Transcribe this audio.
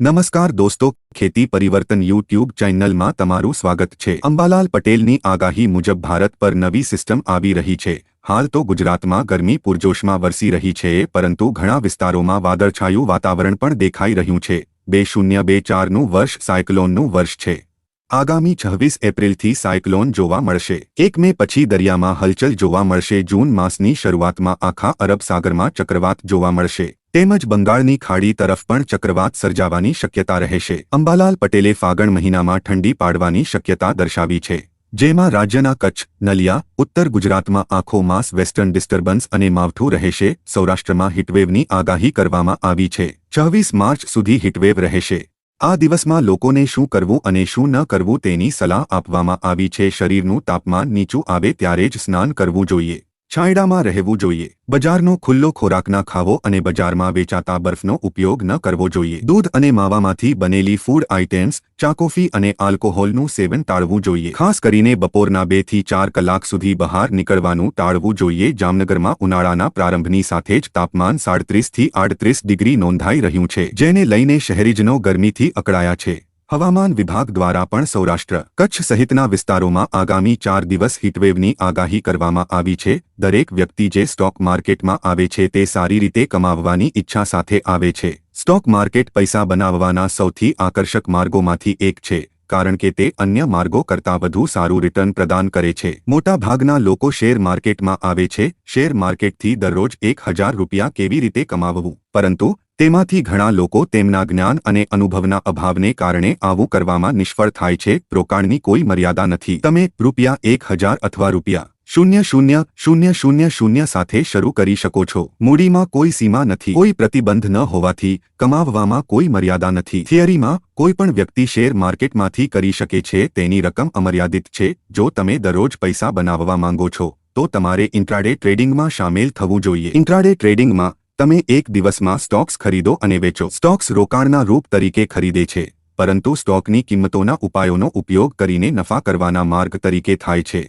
નમસ્કાર દોસ્તો, ખેતી પરિવર્તન યુટ્યુબ ચેનલમાં તમારું સ્વાગત છે. અંબાલાલ પટેલની આગાહી મુજબ ભારત પર નવી સિસ્ટમ આવી રહી છે. હાલ તો ગુજરાતમાં ગરમી પૂરજોશમાં વરસી રહી છે, પરંતુ ઘણા વિસ્તારોમાં વાદળછાયું વાતાવરણ પણ દેખાઈ રહ્યું છે. બે શૂન્ય બે ચારનું વર્ષ સાયક્લોનનું વર્ષ છે. આગામી છવ્વીસ એપ્રિલથી સાયક્લોન જોવા મળશે. એક મે પછી દરિયામાં હલચલ જોવા મળશે. જૂન માસની શરૂઆતમાં આખા અરબ સાગરમાં ચક્રવાત જોવા મળશે. તેમજ બંગાળની ખાડી તરફ પણ ચક્રવાત સર્જાવાની શક્યતા રહેશે. અંબાલાલ પટેલે ફાગણ મહિનામાં ઠંડી પાડવાની શક્યતા દર્શાવી છે. જેમાં રાજ્યના કચ્છ, નલિયા, ઉત્તર ગુજરાતમાં આખો માસ વેસ્ટર્ન ડિસ્ટર્બન્સ અને માવઠું રહેશે. સૌરાષ્ટ્રમાં હીટવેવની આગાહી કરવામાં આવી છે. છવ્વીસ માર્ચ સુધી હીટવેવ રહેશે. આ દિવસમાં લોકોને શું કરવું અને શું ન કરવું તેની સલાહ આપવામાં આવી છે. શરીરનું તાપમાન નીચું આવે ત્યારે જ સ્નાન કરવું જોઈએ. છાંયડામાં રહેવું જોઈએ. બજારનો ખુલ્લો ખોરાક ના ખાવો અને બજારમાં વેચાતા બરફનો ઉપયોગ ન કરવો જોઈએ. દૂધ અને માવામાંથી બનેલી ફૂડ આઇટેમ્સ ચા કોફી અને આલ્કોહોલનું સેવન ટાળવું જોઈએ. ખાસ કરીને બપોરના બેથી ચાર કલાક સુધી બહાર નીકળવાનું ટાળવું જોઈએ. જામનગરમાં ઉનાળાના પ્રારંભની સાથે જ તાપમાન સાડત્રીસથી આડત્રીસ ડિગ્રી નોંધાઈ રહ્યું છે, જેને લઈને શહેરીજનો ગરમીથી અકળાયા છે. હવામાન વિભાગ દ્વારા પણ સૌરાષ્ટ્ર કચ્છ સહિતના વિસ્તારોમાં આગામી ચાર દિવસ હીટવેવની આગાહી કરવામાં આવી છે. દરેક વ્યક્તિ જે સ્ટોક માર્કેટમાં આવે છે તે સારી રીતે કમાવવાની ઈચ્છા સાથે આવે છે. સ્ટોક માર્કેટ પૈસા બનાવવાના સૌથી આકર્ષક માર્ગોમાંથી એક છે. કારણ કે તે અન્ય માર્ગો કરતાં વધુ સારું રિટર્ન પ્રદાન કરે છે. મોટા ભાગના લોકો શેર માર્કેટમાં આવે છે. શેર માર્કેટથી દરરોજ એક હજાર રૂપિયા કેવી રીતે કમાવવું? પરંતુ તેમાંથી ઘણા લોકો તેમના જ્ઞાન અને અનુભવના અભાવને કારણે આવું કરવામાં નિષ્ફળ થાય છે. રોકાણની કોઈ મર્યાદા નથી. તમે રૂપિયા એક હજાર અથવા રૂપિયા શૂન્ય શૂન્ય શૂન્ય શૂન્ય શૂન્ય સાથે શરૂ કરી શકો છો. મૂડીમાં કોઈ સીમા નથી. કોઈ પ્રતિબંધ ન હોવાથી, કમાવવામાં કોઈ મર્યાદા નથી. થિયરીમાં, કોઈ પણ વ્યક્તિ શેર માર્કેટમાંથી કરી શકે છે, તેની રકમ અમર્યાદિત છે. જો તમે દરરોજ પૈસા બનાવવા માંગો છો, તો તમારે ઇન્ટ્રાડે ટ્રેડિંગમાં સામેલ થવું જોઈએ. ઇન્ટ્રાડે ટ્રેડિંગમાં, તમે એક દિવસમાં સ્ટોક્સ ખરીદો અને વેચો. સ્ટોક્સ રોકાણના રૂપ તરીકે ખરીદે છે, પરંતુ સ્ટોકની કિંમતોના ઉપાયોનો ઉપયોગ કરીને નફા કરવાના માર્ગ તરીકે થાય છે.